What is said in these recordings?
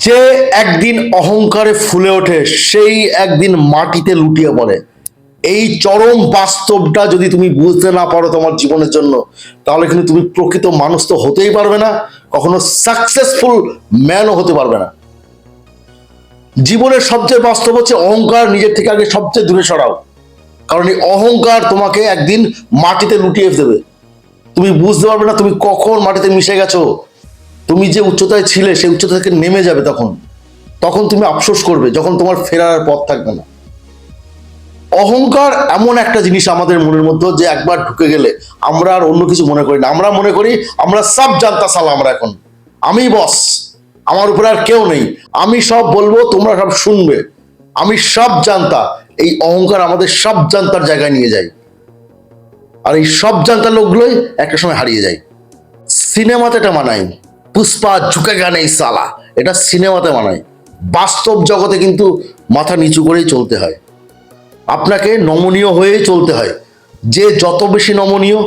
যে একদিন অহংকারে ফুলে ওঠে, সেই একদিন মাটিতে লুটিয়ে পড়ে। এই চরম বাস্তবটা যদি তুমি বুঝতে না পারো তোমার জীবনের জন্য, তাহলে কিন্তু তুমি প্রকৃত মানুষ তো হতেই পারবে না, কখনো সাকসেসফুল ম্যানও হতে পারবে না। জীবনের সবচেয়ে বাস্তব হচ্ছে অহংকার, নিজের থেকে আগে সবচেয়ে দূরে সরাও। কারণ এই অহংকার তোমাকে একদিন মাটিতে লুটিয়ে দেবে। তুমি বুঝতে পারবে না তুমি কখন মাটিতে মিশে গেছো। তুমি যে উচ্চতায় ছিলে, সেই উচ্চতা থেকে নেমে যাবে তখন। তখন তুমি আফসোস করবে, যখন তোমার ফেরার পথ থাকবে না। অহংকার এমন একটা জিনিস আমাদের মনের মধ্যে যে একবার ঢুকে গেলে আমরা আর অন্য কিছু মনে করি না। আমরা মনে করি, আমরা সব জানতা সালা আমরা এখন। আমি বস আমার উপরে আর কেউ নেই। আমি সব বলব, তোমরা সব শুনবে। আমি সব জানতা, এই অহংকার আমাদের সব জানতার জায়গায় নিয়ে যায়। আর এই সব জানতার লোকগুলোই একটা সময় হারিয়ে যায়। সিনেমাতে এটা মানায়। পুষ্পা ঝুঁকে গানে সালা এটা সিনেমাতে মানায়। বাস্তব জগতে কিন্তু মাথা নিচু করেই চলতে হয়। আপনাকে নমনীয় হয়েই চলতে হয়। যে যত বেশি নমনীয়,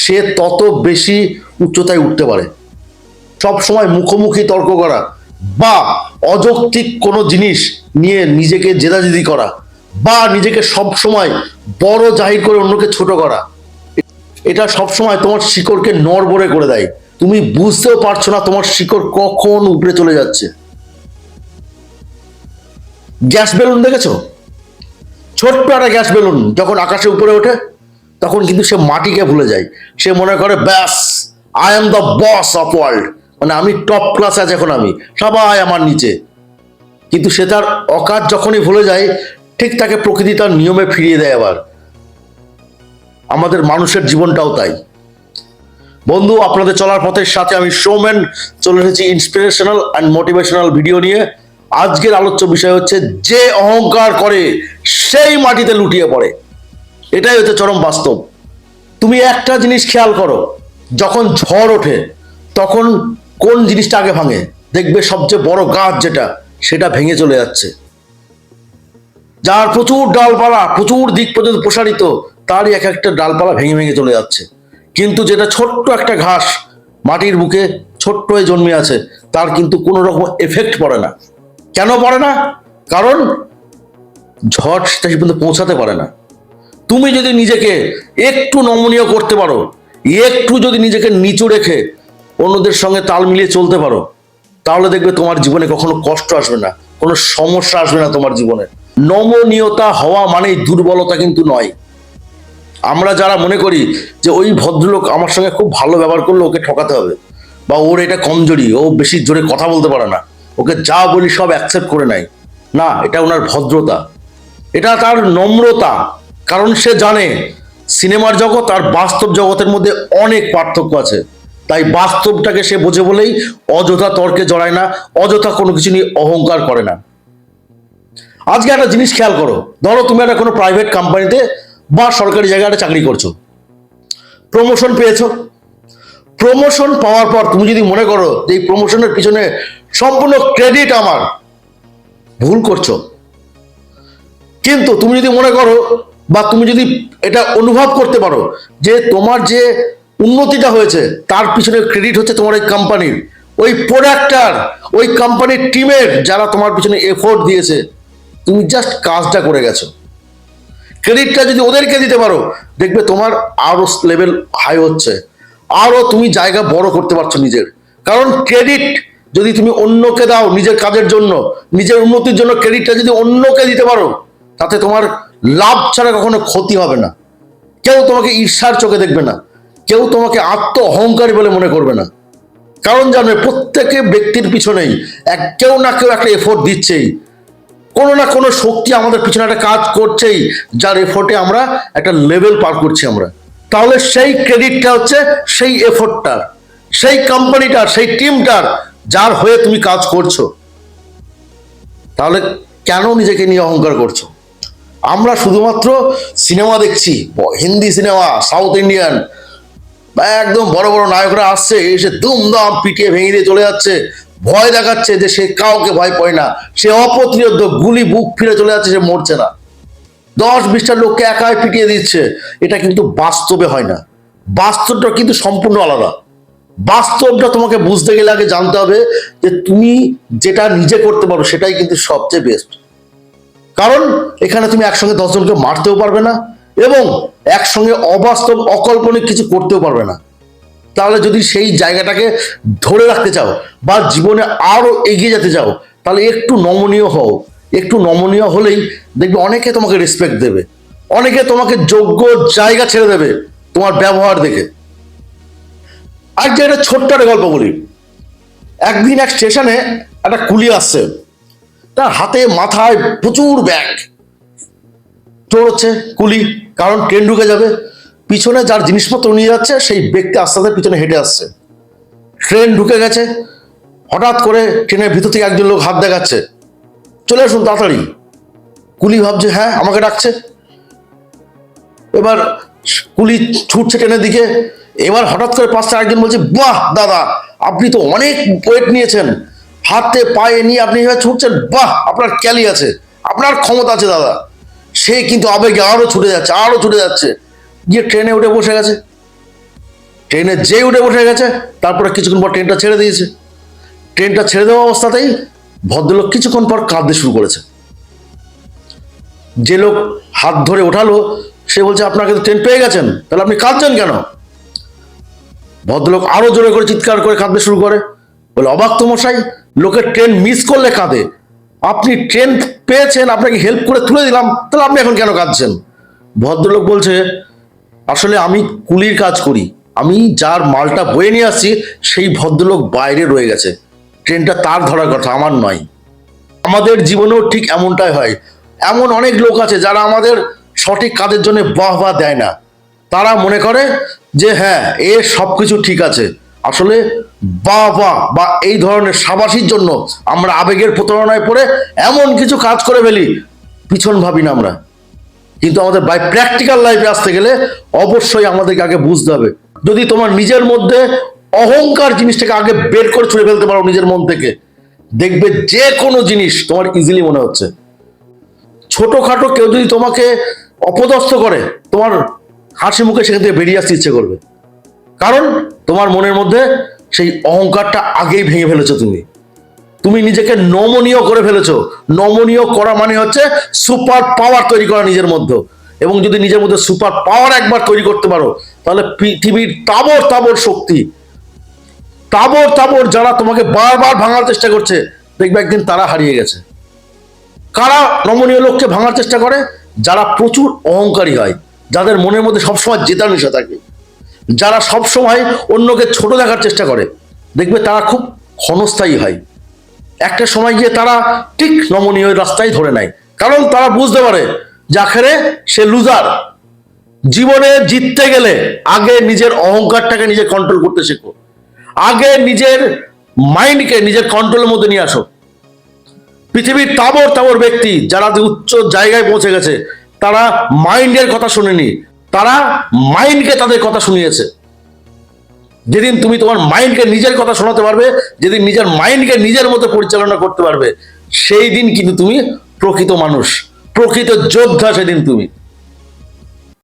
সে তত বেশি উচ্চতায় উঠতে পারে। সব সময় মুখোমুখি তর্ক করা বা অযৌক্তিক কোনো জিনিস নিয়ে নিজেকে জেদাজেদি করা বা নিজেকে সব সময় বড় জাহির করে অন্যকে ছোট করা, এটা সব সময় তোমার শিকড়কে নড়বড়ে করে দেয়। তুমি বুঝতেও পারছ না তোমার শিকড় কখন উপরে চলে যাচ্ছে। গ্যাস বেলুন দেখেছ? ছোট্ট একটা গ্যাস বেলুন যখন আকাশে উপরে ওঠে, তখন কিন্তু সে মাটিকে ভুলে যায়। সে মনে করে, ব্যাস I am the boss of world মানে আমি টপ ক্লাস আছে এখন আমি, সবাই আমার নিচে। কিন্তু সে তার অকাজ যখনই ভুলে যায়, ঠিক তাকে প্রকৃতি তার নিয়মে ফিরিয়ে দেয় আবার। আমাদের মানুষের জীবনটাও তাই। বন্ধু, আপনাদের চলার পথের সাথে আমি শোম্যান চলে এসেছি ইন্সপিরেশনাল অ্যান্ড মোটিভেশনাল ভিডিও নিয়ে। আজকের আলোচ্য বিষয় হচ্ছে, যে অহংকার করে, সেই মাটিতে লুটিয়ে পড়ে। এটাই হচ্ছে চরম বাস্তব। তুমি একটা জিনিস খেয়াল করো, যখন ঝড় ওঠে, তখন কোন জিনিসটা আগে ভাঙে? দেখবে সবচেয়ে বড় গাছ যেটা, সেটা ভেঙে চলে যাচ্ছে। যার প্রচুর ডালপালা, প্রচুর দিক পর্যন্ত প্রসারিত, তারই এক একটা ডালপালা ভেঙে ভেঙে চলে যাচ্ছে। কিন্তু যেটা ছোট্ট একটা ঘাস মাটির বুকে ছোট্ট হয়ে জন্মে আছে, তার কিন্তু কোনো রকম এফেক্ট পড়ে না। কেন পড়ে না? কারণ ঝড় সেটা পর্যন্ত পৌঁছাতে পারে না। তুমি যদি নিজেকে একটু নমনীয় করতে পারো, একটু যদি নিজেকে নিচু রেখে অন্যদের সঙ্গে তাল মিলিয়ে চলতে পারো, তাহলে দেখবে তোমার জীবনে কখনো কষ্ট আসবে না, কোনো সমস্যা আসবে না তোমার জীবনে। নমনীয়তা হওয়া মানেই দুর্বলতা কিন্তু নয়। আমরা যারা মনে করি যে ওই ভদ্রলোক আমার সঙ্গে খুব ভালো ব্যবহার করলে ওকে ঠকাতে হবে, বা ওর এটা কমজোরি, ও বেশি জোরে কথা বলতে পারে না, ওকে যা বলি সব অ্যাকসেপ্ট করে নেয়। না, এটা ওনার ভদ্রতা। এটা তার নম্রতা, কারণ সে জানে সিনেমার জগৎ আর বাস্তব জগতের মধ্যে অনেক পার্থক্য আছে। তাই বাস্তবটাকে সে বোঝে বলেই অযথা তর্কে জড়ায় না, অযথা কোনো কিছু নিয়ে অহংকার করে না। আজকে একটা জিনিস খেয়াল করো। ধরো তুমি একটা কোনো প্রাইভেট কোম্পানিতে বা সরকারি জায়গায় একটা চাকরি করছ। প্রমোশন পেয়েছ। প্রমোশন পাওয়ার পর তুমি যদি মনে করো যে এই প্রমোশনের পিছনে সম্পূর্ণ ক্রেডিট আমার, ভুল করছ। কিন্তু তুমি যদি মনে করো বা তুমি যদি এটা অনুভব করতে পারো যে তোমার যে উন্নতিটা হয়েছে, তার পিছনে ক্রেডিট হচ্ছে তোমার ওই কোম্পানির ওই প্রোডাক্টার ওই কোম্পানির টিমের যারা তোমার পিছনে এফোর্ট দিয়েছে, তুমি জাস্ট কাজটা করে গেছো। ক্রেডিটটা যদি ওদেরকে দিতে পারো, দেখবে তোমার আরও লেভেল হাই হচ্ছে। আরও তুমি জায়গা বড় করতে পারছ নিজের। কারণ ক্রেডিট যদি তুমি অন্যকে দাও নিজের কাজের জন্য, নিজের উন্নতির জন্য ক্রেডিটটা যদি অন্যকে দিতে পারো, তাতে তোমার লাভ ছাড়া কখনো ক্ষতি হবে না। কেউ তোমাকে ঈর্ষার চোখে দেখবে না। কেউ তোমাকে আত্ম অহংকারী বলে মনে করবে না। কারণ জানবে প্রত্যেকে ব্যক্তির পিছনেই এক কেউ না কেউ একটা এফোর্ট দিচ্ছেই। কোনো না কোনো শক্তি আমাদের পিছনে একটা কাজ করছেই, যার এফোর্টে আমরা একটা লেভেল পার করছি আমরা। তাহলে সেই ক্রেডিটটা হচ্ছে সেই এফোর্টটার সেই কোম্পানিটার সেই টিমটার যার হয়ে তুমি কাজ করছ। তাহলে কেন নিজেকে নিয়ে অহংকার করছ? আমরা শুধুমাত্র সিনেমা দেখছি, হিন্দি সিনেমা, সাউথ ইন্ডিয়ান একদম বড় বড় নায়করা আসছে, এসে দুমদাম পিটিয়ে ভেঙে দিয়ে চলে যাচ্ছে। ভয় দেখাচ্ছে যে সে কাউকে ভয় পায় না। সে অপ্রতিরোধ গুলি বুক ফিরে চলে যাচ্ছে, সে মরছে না। দশ বিশটা লোককে একাই পিটিয়ে দিচ্ছে। এটা কিন্তু বাস্তবে হয় না। বাস্তবটা কিন্তু সম্পূর্ণ আলাদা। বাস্তবটা তোমাকে বুঝতে গেলে আগে জানতে হবে যে তুমি যেটা নিজে করতে পারো, সেটাই কিন্তু সবচেয়ে বেস্ট কারণ এখানে তুমি একসঙ্গে দশজনকে মারতেও পারবে না এবং একসঙ্গে অবাস্তব, অকল্পনিক কিছু করতেও পারবে না। তাহলে যদি সেই জায়গাটাকে ধরে রাখতে চাও বা জীবনে আরও এগিয়ে যেতে চাও, তাহলে একটু নমনীয় হও। একটু নমনীয় হলেই দেখবে অনেকে তোমাকে রেসপেক্ট দেবে। অনেকে তোমাকে যোগ্য জায়গা ছেড়ে দেবে তোমার ব্যবহার দেখে। আর যে একটা ছোট্ট একটা গল্প বলি। একদিন এক স্টেশনে একটা কুলি আসছে। তার হাতে মাথায় প্রচুর ব্যাগ। চড়ছে কুলি, কারণ ট্রেন ঢুকে যাবে। পিছনে যার জিনিসপত্র নিয়ে যাচ্ছে, সেই ব্যক্তি আস্তে আস্তে পিছনে হেঁটে আসছে। ট্রেন ঢুকে গেছে। হঠাৎ করে ট্রেনের ভিতর থেকে একজন লোক হাত দেখাচ্ছে। চলে আসুন তাড়াতাড়ি। কুলি ভাবছে হ্যাঁ আমাকে ডাকছে। এবার কুলি ছুটছে ট্রেনের দিকে। এবার হঠাৎ করে পাশে একজন বলছে, বাহ, দাদা, আপনি তো অনেক ওয়েট নিয়েছেন। হাতে, পায়ে নিয়ে আপনি এভাবে ছুটছেন, বাহ, আপনার ক্যালি আছে, আপনার ক্ষমতা আছে, দাদা। সে কিন্তু আবেগে আরও ছুটে যাচ্ছে, আরও ছুটে যাচ্ছে। গিয়ে ট্রেনে উঠে বসে গেছে। ট্রেনে যে উঠে বসে গেছে, তারপরে কিছুক্ষণ পর ট্রেনটা ছেড়ে দিয়েছে। ট্রেনটা ছেড়ে দেওয়া অবস্থাতেই ভদ্রলোক কিছুক্ষণ পর কাঁদতে শুরু করেছে। যে লোক হাত ধরে ওঠালো, সে বলছে, আপনাকে তো ট্রেন পেয়ে গেছেন, তাহলে আপনি কাঁদছেন কেন? ভদ্রলোক আরও জোরে করে চিৎকার করে কাঁদতে শুরু করে। বলে, অবাক তো মশাই, লোকের ট্রেন মিস করলে কাঁদে। আপনি ট্রেন পেয়েছেন, আপনাকে হেল্প করে তুলে দিলাম, তাহলে আপনি এখন কেন কাঁদছেন? ভদ্রলোক বলছে আসলে আমি কুলির কাজ করি। আমি যার মালটা বয়ে নিয়ে আসছি, সেই ভদ্রলোক বাইরে রয়ে গেছে। ট্রেনটা তার ধরার কথা, আমার নয়। আমাদের জীবনেও ঠিক এমনটাই হয়। এমন অনেক লোক আছে যারা আমাদের সঠিক কাজের জন্য বাহ বাহ দেয় না। তারা মনে করে যে হ্যাঁ এ সব কিছু ঠিক আছে। আসলে বা বা বা এই ধরনের সাবাসির জন্য আমরা আবেগের প্রতারণায় পড়ে এমন কিছু কাজ করে ফেলি, পিছন ভাবি না আমরা। কিন্তু আমাদের বাই প্র্যাকটিক্যাল লাইফে আসতে গেলে অবশ্যই আমাদেরকে আগে বুঝতে হবে। যদি তোমার নিজের মধ্যে অহংকার জিনিসটাকে আগে বের করে ছুড়ে ফেলতে পারো নিজের মন থেকে, দেখবে যে কোনো জিনিস তোমার ইজিলি মনে হচ্ছে। ছোটখাটো কেউ যদি তোমাকে অপদস্থ করে, তোমার হাসি মুখে সেখান থেকে বেরিয়ে আসতে ইচ্ছে করবে। কারণ তোমার মনের মধ্যে সেই অহংকারটা আগেই ভেঙে ফেলেছো তুমি। তুমি নিজেকে নমনীয় করে ফেলেছো। নমনীয় করা মানে হচ্ছে সুপার পাওয়ার তৈরি করা নিজের মধ্যে। এবং যদি নিজের মধ্যে সুপার পাওয়ার একবার তৈরি করতে পারো, তাহলে পৃথিবীর তাবর তাবর শক্তি তাবর তাবর যারা তোমাকে বারবার ভাঙার চেষ্টা করছে, দেখবে একদিন তারা হারিয়ে গেছে। কারা নমনীয় লোককে ভাঙার চেষ্টা করে? যারা প্রচুর অহংকারী হয়, যাদের মনের মধ্যে সবসময় জেতার নেশা থাকে। যারা সবসময় অন্যকে ছোট দেখার চেষ্টা করে, দেখবে তারা খুব ক্ষণস্থায়ী হয়। একটা সময় গিয়ে তারা ঠিক নমনীয় রাস্তায় ধরে নেয়। কারণ তারা বুঝতে পারে যে আখেরে সে লুজার জীবনে জিততে গেলে আগে নিজের অহংকারটাকে নিজে কন্ট্রোল করতে শেখো। আগে নিজের মাইন্ডকে নিজের কন্ট্রোলের মধ্যে নিয়ে আসো। পৃথিবীর তাবর তাবর ব্যক্তি যারা উচ্চ জায়গায় পৌঁছে গেছে, তারা মাইন্ডের কথা শুনেনি। তারা মাইন্ডকে তাদের কথা শুনিয়েছে। যেদিন তুমি তোমার মাইন্ডকে নিজের কথা শোনাতে পারবে, যেদিন নিজের মাইন্ডকে নিজের মতো পরিচালনা করতে পারবে, সেই দিন কিন্তু তুমি প্রকৃত মানুষ, প্রকৃত যোদ্ধা সেদিন তুমি।